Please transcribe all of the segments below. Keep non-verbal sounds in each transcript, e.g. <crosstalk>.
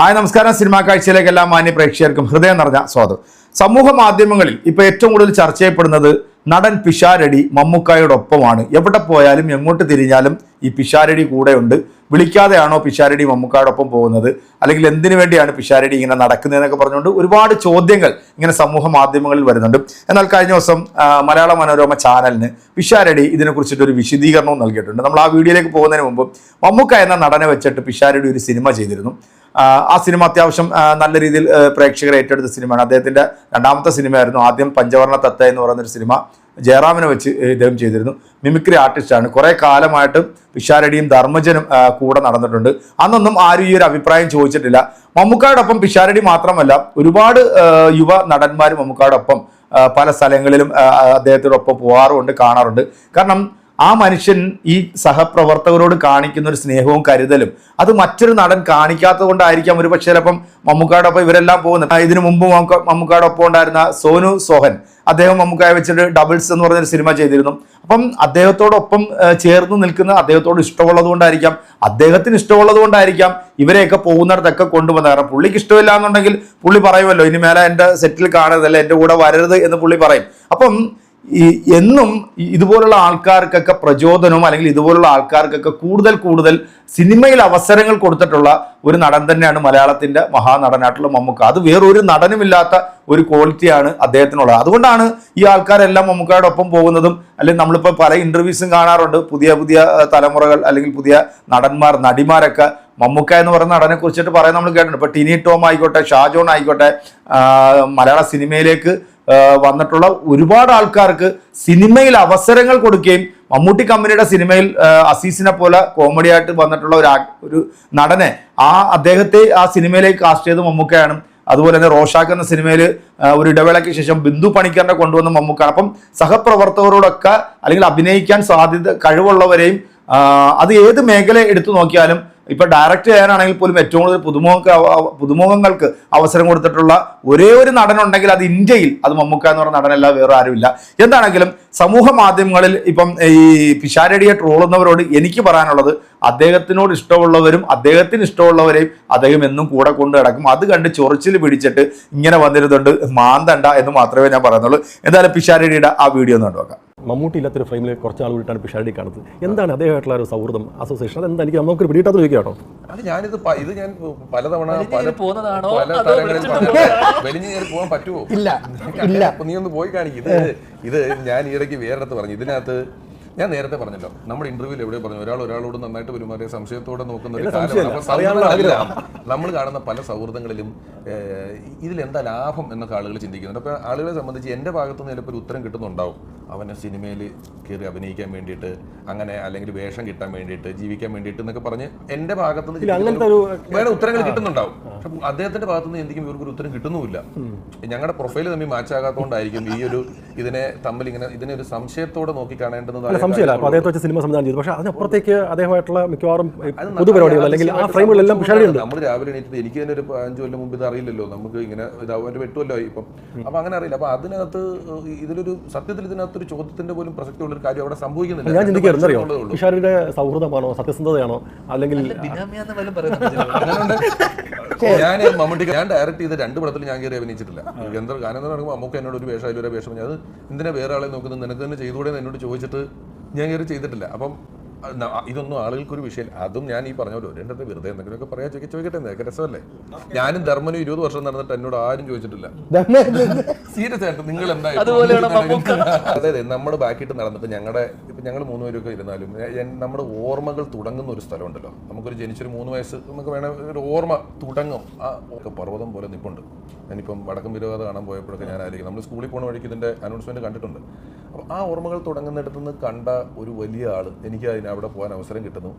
Hi നമസ്കാരം. Cinema കാഴ്ചയിലേക്ക് എല്ലാ മാന്യ പ്രേക്ഷകർക്കും ഹൃദയം നിറഞ്ഞ സ്വാഗതം. സമൂഹ മാധ്യമങ്ങളിൽ ഇപ്പൊ ഏറ്റവും കൂടുതൽ ചർച്ച ചെയ്യപ്പെടുന്നത് നടൻ പിഷാരടി മമ്മൂക്കായോടൊപ്പമാണ്. എവിടെ പോയാലും എങ്ങോട്ട് തിരിഞ്ഞാലും ഈ പിഷാരടി കൂടെയുണ്ട്. വിളിക്കാതെയാണോ പിഷാരടി മമ്മൂക്കായോടൊപ്പം പോകുന്നത്? അല്ലെങ്കിൽ എന്തിനു വേണ്ടിയാണ് പിഷാരടി ഇങ്ങനെ നടക്കുന്നതെന്നൊക്കെ പറഞ്ഞുകൊണ്ട് ഒരുപാട് ചോദ്യങ്ങൾ ഇങ്ങനെ സമൂഹ മാധ്യമങ്ങളിൽ വരുന്നുണ്ട്. എന്നാൽ കഴിഞ്ഞ ദിവസം മലയാള മനോരമ ചാനലിന് പിഷാരടി ഇതിനെക്കുറിച്ചിട്ട് ഒരു വിശദീകരണവും നൽകിയിട്ടുണ്ട്. നമ്മൾ ആ വീഡിയോയിലേക്ക് പോകുന്നതിന് മുമ്പ് മമ്മൂക്ക എന്ന നടനെ വെച്ചിട്ട് പിഷാരടി ഒരു സിനിമ ചെയ്തിരുന്നു. ആ, സിനിമ അത്യാവശ്യം നല്ല രീതിയിൽ പ്രേക്ഷകരെ ഏറ്റെടുത്ത സിനിമയാണ്. അദ്ദേഹത്തിന്റെ രണ്ടാമത്തെ സിനിമയായിരുന്നു ആദ്യം പഞ്ചവർണ തത്ത എന്ന് പറയുന്നൊരു സിനിമ ജയറാമിനെ വെച്ച് ഇദ്ദേഹം ചെയ്തിരുന്നു. മിമിക്രി ആർട്ടിസ്റ്റാണ് കുറേ കാലമായിട്ട് പിഷാരടിയും ധർമ്മജനും കൂടെ നടന്നിട്ടുണ്ട്. അന്നൊന്നും ആരും ഈ ഒരു അഭിപ്രായം ചോദിച്ചിട്ടില്ല. മമ്മൂക്കായോടൊപ്പം പിഷാരടി മാത്രമല്ല ഒരുപാട് യുവ നടന്മാർ മമ്മൂക്കായോടൊപ്പം പല സ്ഥലങ്ങളിലും അദ്ദേഹത്തോടൊപ്പം പോകാറുണ്ട് കാണാറുണ്ട്. കാരണം ആ മനുഷ്യൻ ഈ സഹപ്രവർത്തകരോട് കാണിക്കുന്ന ഒരു സ്നേഹവും കരുതലും അത് മറ്റൊരു നടൻ കാണിക്കാത്തത് കൊണ്ടായിരിക്കാം. ഒരു പക്ഷേ ചിലപ്പം മമ്മൂക്കാടൊപ്പം ഇവരെല്ലാം പോകുന്നത്. ഇതിനു മുമ്പ് മമ്മൂക്കാടൊപ്പം ഉണ്ടായിരുന്ന സോനു സോഹൻ അദ്ദേഹം മമ്മൂക്കായ വെച്ചിട്ട് ഡബിൾസ് എന്ന് പറഞ്ഞൊരു സിനിമ ചെയ്തിരുന്നു. അപ്പം അദ്ദേഹത്തോടൊപ്പം ചേർന്ന് നിൽക്കുന്ന അദ്ദേഹത്തോട് ഇഷ്ടമുള്ളത് കൊണ്ടായിരിക്കാം. അദ്ദേഹത്തിന് ഇഷ്ടമുള്ളത് കൊണ്ടായിരിക്കാം ഇവരെയൊക്കെ പോകുന്നിടത്തൊക്കെ കൊണ്ടുവന്നത്. കാരണം പുള്ളിക്ക് ഇഷ്ടമില്ല എന്നുണ്ടെങ്കിൽ പുള്ളി പറയുമല്ലോ ഇനി മേലെ എന്റെ സെറ്റിൽ കാണരുതല്ല എന്റെ കൂടെ വരരുത് എന്ന് പുള്ളി പറയും. അപ്പം ഈ എന്നും ഇതുപോലുള്ള ആൾക്കാർക്കൊക്കെ പ്രചോദനവും അല്ലെങ്കിൽ ഇതുപോലുള്ള ആൾക്കാർക്കൊക്കെ കൂടുതൽ കൂടുതൽ സിനിമയിൽ അവസരങ്ങൾ കൊടുത്തിട്ടുള്ള ഒരു നടൻ തന്നെയാണ് മലയാളത്തിന്റെ മഹാനടനായിട്ടുള്ള മമ്മൂക്ക. അത് വേറൊരു നടനുമില്ലാത്ത ഒരു ക്വാളിറ്റിയാണ് അദ്ദേഹത്തിനുള്ളത്. അതുകൊണ്ടാണ് ഈ ആൾക്കാരെല്ലാം മമ്മൂക്കയുടെ ഒപ്പം പോകുന്നതും അല്ലെങ്കിൽ നമ്മളിപ്പോൾ പല ഇന്റർവ്യൂസും കാണാറുണ്ട്. പുതിയ പുതിയ തലമുറകൾ അല്ലെങ്കിൽ പുതിയ നടന്മാർ നടിമാരൊക്കെ മമ്മൂക്ക എന്ന് പറയുന്ന നടനെ കുറിച്ചിട്ട് പറയാൻ നമ്മൾ കേട്ടിട്ടുണ്ട്. ഇപ്പൊ ടിനി ടോം ആയിക്കോട്ടെ ഷാജോൺ ആയിക്കോട്ടെ മലയാള സിനിമയിലേക്ക് വന്നിട്ടുള്ള ഒരുപാട് ആൾക്കാർക്ക് സിനിമയിൽ അവസരങ്ങൾ കൊടുക്കുകയും മമ്മൂട്ടി കമ്പനിയുടെ സിനിമയിൽ അസീസിനെ പോലെ കോമഡി ആയിട്ട് വന്നിട്ടുള്ള ഒരു ഒരു നടനെ ആ അദ്ദേഹത്തെ ആ സിനിമയിലേക്ക് കാസ്റ്റ് ചെയ്ത് മമ്മൂക്കയാണ്. അതുപോലെ തന്നെ റോഷാക്ക് എന്ന സിനിമയിൽ ഒരു ഇടവേളയ്ക്ക് ശേഷം ബിന്ദു പണിക്കറിനെ കൊണ്ടുവന്ന മമ്മൂക്കാണ് അപ്പം സഹപ്രവർത്തകരോടൊക്കെ അല്ലെങ്കിൽ അഭിനയിക്കാൻ സാധ്യത കഴിവുള്ളവരെയും അത് ഏത് മേഖല എടുത്തു നോക്കിയാലും ഇപ്പൊ ഡയറക്റ്റ് ചെയ്യാനാണെങ്കിൽ പോലും ഏറ്റവും കൂടുതൽ പുതുമുഖ പുതുമുഖങ്ങൾക്ക് അവസരം കൊടുത്തിട്ടുള്ള ഒരേ ഒരു നടനുണ്ടെങ്കിൽ അത് ഇന്ത്യയിൽ അത് മമ്മൂക്ക എന്ന് പറഞ്ഞ നടനല്ല വേറെ ആരുമില്ല. എന്താണെങ്കിലും സമൂഹ മാധ്യമങ്ങളിൽ ഇപ്പം ഈ പിഷാരടിയെ ട്രോളുന്നവരോട് എനിക്ക് പറയാനുള്ളത് അദ്ദേഹത്തിനോട് ഇഷ്ടമുള്ളവരും അദ്ദേഹത്തിന് ഇഷ്ടമുള്ളവരെയും അദ്ദേഹം എന്നും കൂടെ കൊണ്ട് കിടക്കും അത് കണ്ട് ചൊറിച്ചിൽ പിടിച്ചിട്ട് ഇങ്ങനെ വന്നിരുന്നുണ്ട് മാന്തണ്ട എന്ന് മാത്രമേ ഞാൻ പറയുന്നുള്ളൂ. എന്തായാലും പിഷാരടിയുടെ ആ വീഡിയോ ഒന്ന് കണ്ടുനോക്കാം മമ്മൂട്ടി ഇല്ലാത്തൊരു ഫ്രെയിമിൽ കുറച്ച് ആൾ വിട്ടാണ് പിഷാരടി കാണുന്നത്. എന്താണ് അദ്ദേഹമായിട്ടുള്ള ഒരു സൗഹൃദം അസോസിയേഷൻ അതെന്താ? എനിക്ക് നമുക്ക് പിടിയിട്ടാത്ത ചോദിക്കാം കേട്ടോ അത് ഞാനിത് ഇത് ഞാൻ പലതവണ പല. വലിഞ്ഞ് കയറി പോകാൻ പറ്റുമോ ഇല്ല. ഇല്ല. നീ ഒന്ന് പോയി കാണിക്കും. ഇത് ഇത് ഞാൻ വേറെ അടുത്ത് പറഞ്ഞു. ഇതിനകത്ത് ഞാൻ നേരത്തെ പറഞ്ഞല്ലോ നമ്മുടെ ഇന്റർവ്യൂവിൽ എവിടെ പറഞ്ഞു ഒരാൾ ഒരാളോട് നന്നായിട്ട് പെരുമാറിയ സംശയത്തോടെ നോക്കുന്ന ഒരു കാലമാണ്. സംശയമില്ല. അപ്പൊ നമ്മൾ കാണുന്ന പല സൗഹൃദങ്ങളിലും ഇതിൽ ഇതിലെന്താ ലാഭം എന്നൊക്കെ ആളുകൾ ചിന്തിക്കുന്നുണ്ട്. അപ്പൊ ആളുകളെ സംബന്ധിച്ച് എന്റെ ഭാഗത്തു നിന്ന് ചിലപ്പോൾ ഒരു ഉത്തരം കിട്ടുന്നുണ്ടാവും. അവനെ സിനിമയിൽ കയറി അഭിനയിക്കാൻ വേണ്ടിയിട്ട് അങ്ങനെ അല്ലെങ്കിൽ വേഷം കിട്ടാൻ വേണ്ടിയിട്ട് ജീവിക്കാൻ വേണ്ടിയിട്ട് എന്നൊക്കെ പറഞ്ഞ് എന്റെ ഭാഗത്തുനിന്ന് വേറെ ഉത്തരങ്ങൾ കിട്ടുന്നുണ്ടാവും. പക്ഷെ അദ്ദേഹത്തിന്റെ ഭാഗത്തു നിന്ന് എന്തെങ്കിലും ഇവർക്ക് ഒരു ഉത്തരം കിട്ടുന്നുമില്ല. ഞങ്ങളുടെ പ്രൊഫൈൽ തമ്മിൽ മാച്ച് ആകാത്തതുകൊണ്ടായിരിക്കും ഈ ഒരു ഇതിനെ തമ്മിൽ ഇങ്ങനെ ഇതിനെ ഒരു സംശയത്തോടെ നോക്കി കാണേണ്ടത് അല്ല സംശയമില്ല. അപ്പോൾ അദ്ദേഹത്തെ വെച്ച് സിനിമ സംവിധാനം ചെയ്തു. പക്ഷേ അതിനപ്പുറത്തേക്ക് അദ്ദേഹമായിട്ടുള്ള മിക്കവാറും പൊതുപരിപാടികൾ അല്ലെങ്കിൽ ആ ഫ്രെയിമുകളെല്ലാം നമ്മൾ രാവിലെ എണീറ്റിട്ട് എനിക്ക് തന്നെ ഒരു അഞ്ചു കൊല്ലം മുമ്പ് ഇത് അറിയില്ലല്ലോ. നമുക്ക് ഇങ്ങനെ ഇതാവുമ്പോൾ വെട്ടുമല്ലോ ഇപ്പം. അപ്പൊ അങ്ങനെ അറിയില്ല. അപ്പൊ അതിനകത്ത് ഇതിലൊരു സത്യത്തിൽ ഇതിനകത്ത് ഒരു ചോദ്യത്തിന്റെ പോലും പ്രസക്തിയുള്ള ഒരു കാര്യം അവിടെ സംഭവിക്കുന്നില്ല. ഞാൻ അറിയോ സൗഹൃദമാണോ സത്യസന്ധതയാണോ അല്ലെങ്കിൽ <laughs> ഞാൻ മമ്മൂട്ടി ഞാൻ ഡയറക്റ്റ് ചെയ്ത രണ്ട് പടത്തിൽ ഞാൻ കയറി അഭിനയിച്ചിട്ടില്ല. എന്താ ഗാനം എന്ന് പറയുമ്പോൾ നമുക്ക് എന്നോട് ഒരു വേഷം അതിലൊരു വേഷം ഞാൻ അത് എന്തിനാ വേറെ ആളെ നോക്കുന്നത്? നിനക്ക് തന്നെ ചെയ്തുകൂടെ എന്നോട് ചോദിച്ചിട്ട് ഞാൻ കയറി ചെയ്തിട്ടില്ല. അപ്പം ഇതൊന്നും ആളുകൾക്കൊരു വിഷയം അതും ഞാൻ ഈ പറഞ്ഞ പോലെ എന്റെ അടുത്ത് വെറുതെ എന്തെങ്കിലുമൊക്കെ പറയാ ചോദിക്കാൻ ചോദിക്കട്ടെ എന്നൊക്കെ രസമല്ലേ? ഞാനും ധർമ്മനും ഇരുപത് വർഷം നടന്നിട്ട് എന്നോട് ആരും ചോദിച്ചിട്ടില്ല. സീരിയസ് ആയിട്ട് നിങ്ങൾ എന്തായാലും അതെ അതെ നമ്മൾ ബാക്കിയിട്ട് നടന്നിട്ട് ഞങ്ങളുടെ ഇപ്പൊ ഞങ്ങൾ മൂന്ന് പേരൊക്കെ ഇരുന്നാലും നമ്മുടെ ഓർമ്മകൾ തുടങ്ങുന്ന ഒരു സ്ഥലമുണ്ടല്ലോ. നമുക്കൊരു ജനിച്ചൊരു മൂന്ന് വയസ്സ് നമുക്ക് വേണേൽ ഒരു ഓർമ്മ തുടങ്ങും. ആ ഒക്കെ പർവതം പോലെ നിപ്പുണ്ട്. ഞാനിപ്പം വടക്കം വിരോധ കാണാൻ പോയപ്പോഴൊക്കെ ഞാൻ ആയിരിക്കും നമ്മൾ സ്കൂളിൽ പോണ വഴിക്ക് ഇതിന്റെ അനൗൺസ്മെന്റ് കണ്ടിട്ടുണ്ട്. അപ്പോൾ ആ ഓർമ്മകൾ തുടങ്ങുന്നിടത്ത് നിന്ന് കണ്ട ഒരു വലിയ ആൾ എനിക്ക് അതിന് അവിടെ പോകാൻ അവസരം കിട്ടുന്നു.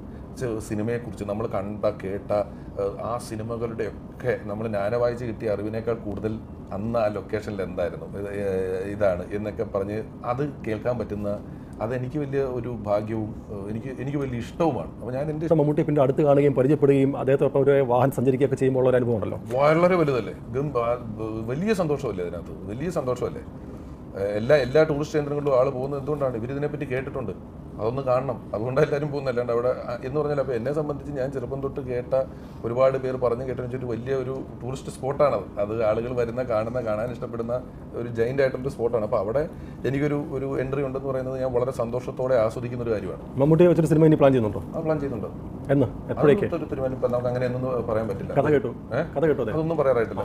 സിനിമയെക്കുറിച്ച് നമ്മൾ കണ്ട കേട്ട ആ ആ സിനിമകളുടെയൊക്കെ നമ്മൾ ജ്ഞാനവായിച്ച് കിട്ടിയ അറിവിനേക്കാൾ കൂടുതൽ അന്ന് ആ ലൊക്കേഷനിൽ എന്തായിരുന്നു? ഇതാണ് എന്നൊക്കെ പറഞ്ഞ് അത് കേൾക്കാൻ പറ്റുന്ന അതെനിക്ക് വലിയ ഒരു ഭാഗ്യവും എനിക്ക് എനിക്ക് വലിയ ഇഷ്ടവുമാണ്. അപ്പോൾ ഞാൻ എന്റെ മമ്മൂട്ടി പിന്നെ അടുത്ത് കാണുകയും പരിചയപ്പെടുകയും അദ്ദേഹത്തോടൊപ്പം ഒരു വാഹനം സഞ്ചരിക്കുകയൊക്കെ ചെയ്യുമ്പോൾ ഉള്ള ഒരു അനുഭവം ഉണ്ടല്ലോ? വളരെ വലുതല്ലേ? വലിയ സന്തോഷമല്ലേ അതിനകത്ത് വലിയ സന്തോഷമല്ലേ? എല്ലാ എല്ലാ ടൂറിസ്റ്റ് കേന്ദ്രങ്ങളിലും ആൾ പോകുന്നത് എന്തുകൊണ്ടാണ്? ഇവർ ഇതിനെപ്പറ്റി കേട്ടിട്ടുണ്ട്. അതൊന്ന് കാണണം. അതുകൊണ്ട് എല്ലാവരും പോകുന്നല്ലാണ്ട് അവിടെ എന്ന് പറഞ്ഞാൽ അപ്പോൾ എന്നെ സംബന്ധിച്ച് ഞാൻ ചെറുപ്പം തൊട്ട് കേട്ട ഒരുപാട് പേര് പറഞ്ഞു കേട്ടെന്ന് വെച്ചിട്ട് വലിയ ഒരു ടൂറിസ്റ്റ് സ്പോട്ടാണത് അത് ആളുകൾ വരുന്ന കാണുന്ന കാണാൻ ഇഷ്ടപ്പെടുന്ന ഒരു ജൈന്റ് ആയിട്ടുള്ളൊരു സ്പോട്ടാണ് അപ്പോൾ അവിടെ എനിക്കൊരു ഒരു എൻട്രി ഉണ്ടെന്ന് പറയുന്നത് ഞാൻ വളരെ സന്തോഷത്തോടെ ആസ്വദിക്കുന്ന ഒരു കാര്യമാണ്. മമ്മൂട്ടിയെ വെച്ചൊരു സിനിമ ഇനി പ്ലാൻ ചെയ്യുന്നുണ്ടോ? ആ പ്ലാൻ ചെയ്യുന്നുണ്ട്. എന്ന്? എപ്പോഴേക്ക്? നമുക്ക് അങ്ങനെയൊന്നും പറയാൻ പറ്റില്ല. കഥ കേട്ടു. കഥ കേട്ടു അതൊന്നും പറയാറായിട്ടില്ല.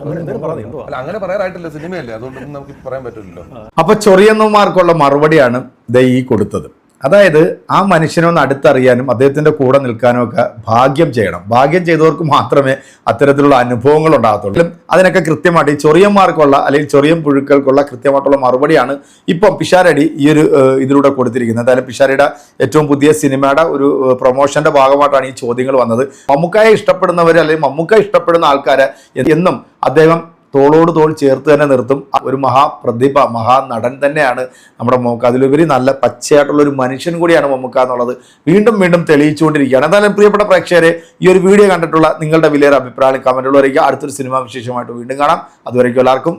അല്ല അങ്ങനെ പറയാറായിട്ടില്ല. സിനിമയല്ലേ. അതുകൊണ്ടൊന്നും നമുക്ക് പറയാൻ പറ്റില്ലല്ലോ. അപ്പൊ ചൊറിയന്നുമാർക്കുള്ള മറുപടിയാണ് ദൈ ഈ കൊടുത്തത്. അതായത് ആ മനുഷ്യനെ ഒന്ന് അടുത്തറിയാനും അദ്ദേഹത്തിന്റെ കൂടെ നിൽക്കാനും ഒക്കെ ഭാഗ്യം ചെയ്യണം. ഭാഗ്യം ചെയ്തവർക്ക് മാത്രമേ അത്തരത്തിലുള്ള അനുഭവങ്ങൾ ഉണ്ടാകത്തുള്ളൂ. അതിനൊക്കെ കൃത്യമായിട്ട് ഈ ചൊറിയന്മാർക്കുള്ള അല്ലെങ്കിൽ ചൊറിയൻ പുഴുക്കൾക്കുള്ള കൃത്യമായിട്ടുള്ള മറുപടിയാണ് ഇപ്പം പിഷാരടി ഈ ഒരു ഇതിലൂടെ കൊടുത്തിരിക്കുന്നത്. എന്തായാലും പിഷാരടിയുടെ ഏറ്റവും പുതിയ സിനിമയുടെ ഒരു പ്രൊമോഷന്റെ ഭാഗമായിട്ടാണ് ഈ ചോദ്യങ്ങൾ വന്നത്. മമ്മൂക്കായെ ഇഷ്ടപ്പെടുന്നവർ അല്ലെങ്കിൽ മമ്മൂക്ക ഇഷ്ടപ്പെടുന്ന ആൾക്കാരെ എന്നും അദ്ദേഹം തോളോട് തോൾ ചേർത്ത് തന്നെ നിർത്തും. ഒരു മഹാപ്രതിഭ മഹാനടൻ തന്നെയാണ് നമ്മുടെ മമ്മൂക്ക. അതിലുപരി നല്ല പച്ചയായിട്ടുള്ള ഒരു മനുഷ്യൻ കൂടിയാണ് മമ്മൂക്ക എന്നുള്ളത് വീണ്ടും വീണ്ടും തെളിയിച്ചുകൊണ്ടിരിക്കുകയാണ്. എന്തായാലും പ്രിയപ്പെട്ട പ്രേക്ഷകരെ ഈ ഒരു വീഡിയോ കണ്ടിട്ടുള്ള നിങ്ങളുടെ വിലയേറെ അഭിപ്രായം കമന്റുകൾ വരയ്ക്കുക അടുത്തൊരു സിനിമ വിശേഷമായിട്ട് വീണ്ടും കാണാം. അതുവരേക്കും എല്ലാവർക്കും